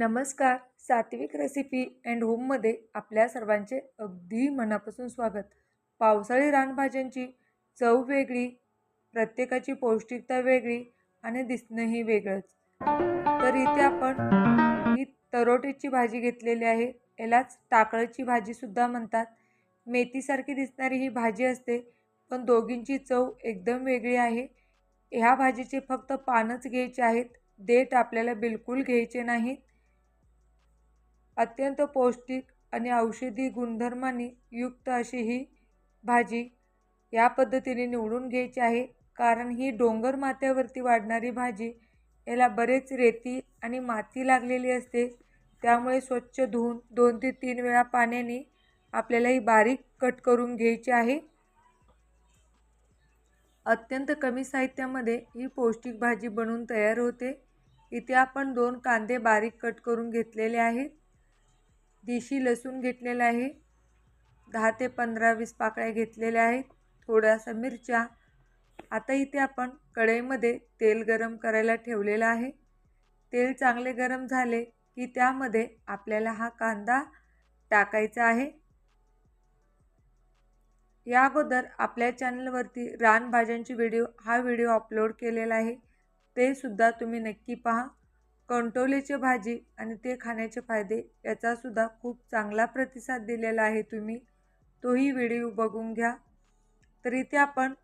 नमस्कार. सात्विक recipe and होममध्ये आपल्या सर्वांचे अगदी मनापासून स्वागत. पावसाळी रानभाज्यांची चव वेगळी प्रत्येकाची पौष्टिकता वेगळी आणि दिसणंही वेगळंच. तर इथे आपण ही तरोटीची भाजी घेतलेली आहे. यालाच टाकळची भाजीसुद्धा म्हणतात. मेथीसारखी दिसणारी ही भाजी असते पण दोघींची चव एकदम वेगळी आहे. ह्या भाजीचे फक्त पानच घ्यायचे आहेत. देठ आपल्याला बिलकुल घ्यायचे नाहीत. अत्यंत पौष्टिक आणि औषधी गुणधर्मांनी युक्त अशी ही भाजी या पद्धतीने निवडून घ्यायची आहे. कारण ही डोंगर माथ्यावरती वाढणारी भाजी याला बरेच रेती आणि माती लागलेली असते. त्यामुळे स्वच्छ धुवून दोन ते तीन वेळा पाण्याने आपल्याला ही बारीक कट करून घ्यायची आहे. अत्यंत कमी साहित्यामध्ये ही पौष्टिक भाजी बनवून तयार होते. इथे आपण दोन कांदे बारीक कट करून घेतलेले आहेत. देशी लसूण घेतलेला आहे. दहा ते पंधरा वीस पाकळ्या घेतलेल्या आहेत. थोड्याशा मिरच्या. आता इथे आपण कढईमध्ये तेल गरम करायला ठेवलेलं आहे. तेल चांगले गरम झाले की त्यामध्ये आपल्याला हा कांदा टाकायचा आहे. या अगोदर आपल्या चॅनलवरती रानभाज्यांची व्हिडिओ हा व्हिडिओ अपलोड केलेला आहे. ते सुद्धा तुम्ही नक्की पहा. कंटोलेची भाजी आणि ते खाण्याचे फायदे याचासुद्धा खूप चांगला प्रतिसाद दिलेला आहे तुम्ही. तोही व्हिडिओ बघून घ्या. तर इथे आपण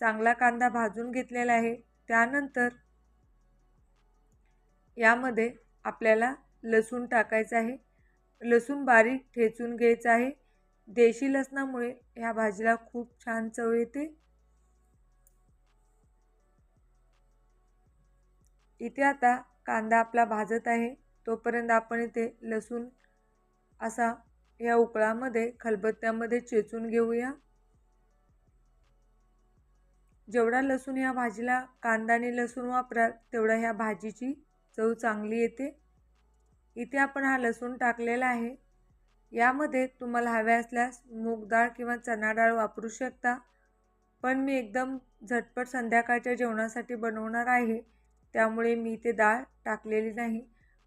चांगला कांदा भाजून घेतलेला आहे. त्यानंतर यामध्ये आपल्याला लसूण टाकायचं आहे. लसूण बारीक ठेचून घ्यायचं आहे. देशी लसणामुळे ह्या भाजीला खूप छान चव येते. इथे आता कांदा आपला भाजत आहे तोपर्यंत आपण इथे लसूण असा या उकळामध्ये खलबत्त्यामध्ये चेचून घेऊया. जेवढा लसूण या भाजीला कांदा आणि लसूण वापराल तेवढा ह्या भाजीची चव चांगली येते. इथे आपण हा लसूण टाकलेला आहे. यामध्ये तुम्हाला हव्या असल्यास मूग डाळ किंवा चणा डाळ वापरू शकता. पण मी एकदम झटपट संध्याकाळच्या जेवणासाठी बनवणार आहे. त्यामुळे मी ते डाळ टाकलेली नाही.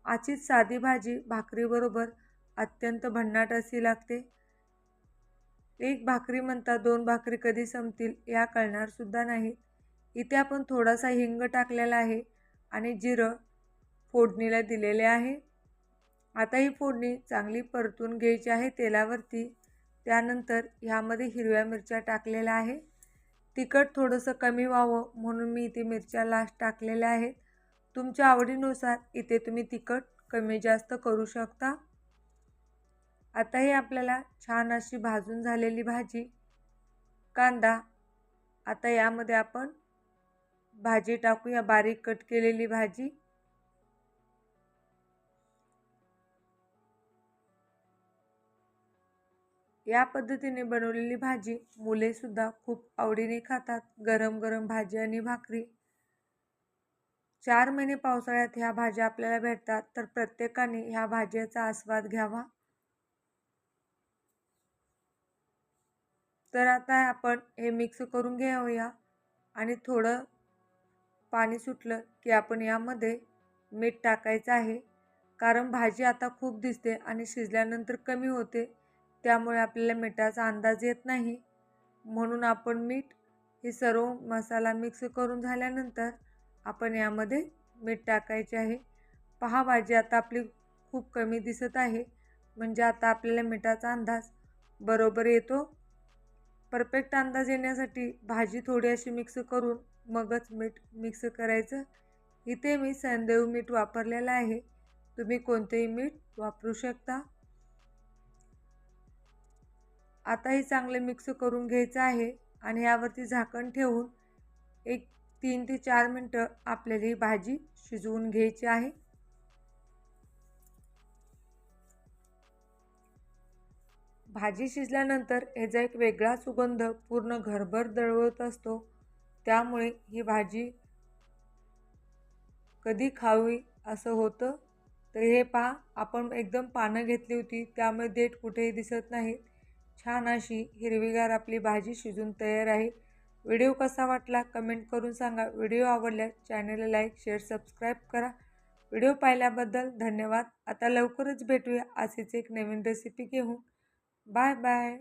आजचीच साधी भाजी भाकरीबरोबर अत्यंत भन्नाट अशी लागते. एक भाकरी म्हणता दोन भाकरी कधी संपतील या कळणारसुद्धा नाहीत इथे आपण थोडासा हिंग टाकलेला आहे आणि जिरं फोडणीला दिलेले आहे. आता ही फोडणी चांगली परतून घ्यायची आहे तेलावरती. त्यानंतर ह्यामध्ये हिरव्या मिरच्या टाकलेल्या आहे. तिखट थोडंसं कमी व्हावं म्हणून मी इथे मिरच्या लास्ट टाकलेल्या आहेत. तुमच्या आवडीनुसार इथे तुम्ही तिखट कमी जास्त करू शकता. आता ही आपल्याला छान अशी भाजून झालेली भाजी कांदा आता यामध्ये आपण भाजी टाकूया बारीक कट केलेली भाजी. या पद्धतीने बनवलेली भाजी मुलेसुद्धा खूप आवडीने खातात. गरम गरम भाजी आणि भाकरी. चार महिने पावसाळ्यात ह्या भाज्या आपल्याला भेटतात. तर प्रत्येकाने ह्या भाज्याचा आस्वाद घ्यावा. तर आता आपण हे मिक्स करून घेऊया. आणि थोडं पाणी सुटलं की आपण यामध्ये मीठ टाकायचं आहे. कारण भाजी आता खूप दिसते आणि शिजल्यानंतर कमी होते. त्यामुळे आपल्याला मिठाचा अंदाज येत नाही. म्हणून आपण मीठ हे सर्व मसाला मिक्स करून झाल्यानंतर आपण यामध्ये मीठ टाकायचे आहे. पहा भाजी आता आपली खूप कमी दिसत आहे. म्हणजे आता आपल्याला मिठाचा अंदाज बरोबर येतो. परफेक्ट अंदाज येण्यासाठी भाजी थोडी अशी मिक्स करून मगच मीठ मिक्स करायचं. इथे मी संदेव मीठ वापरलेलं आहे. तुम्ही कोणतेही मीठ वापरू शकता. आता हे चांगले मिक्स करून घ्यायचं आहे आणि यावरती झाकण ठेवून एक तीन ते चार मिनटं आपल्याला ही भाजी शिजवून घ्यायची आहे. भाजी शिजल्यानंतर ह्याचा एक वेगळा सुगंध पूर्ण घरभर दळवत असतो. त्यामुळे ही भाजी कधी खावी असं होतं तर हे पहा आपण एकदम पानं घेतली होती त्यामुळे देठ कुठेही दिसत नाहीत छान अशी हिरवीगार आपली भाजी शिजून तयार आहे. व्हिडिओ कसा वाटला कमेंट करून सांगा. व्हिडिओ आवडल्यास चॅनलला लाईक शेअर सबस्क्राईब करा. व्हिडिओ पाहिल्याबद्दल धन्यवाद. आता लवकरच भेटूया असेच एक नवीन रेसिपी घेऊन. Bye bye.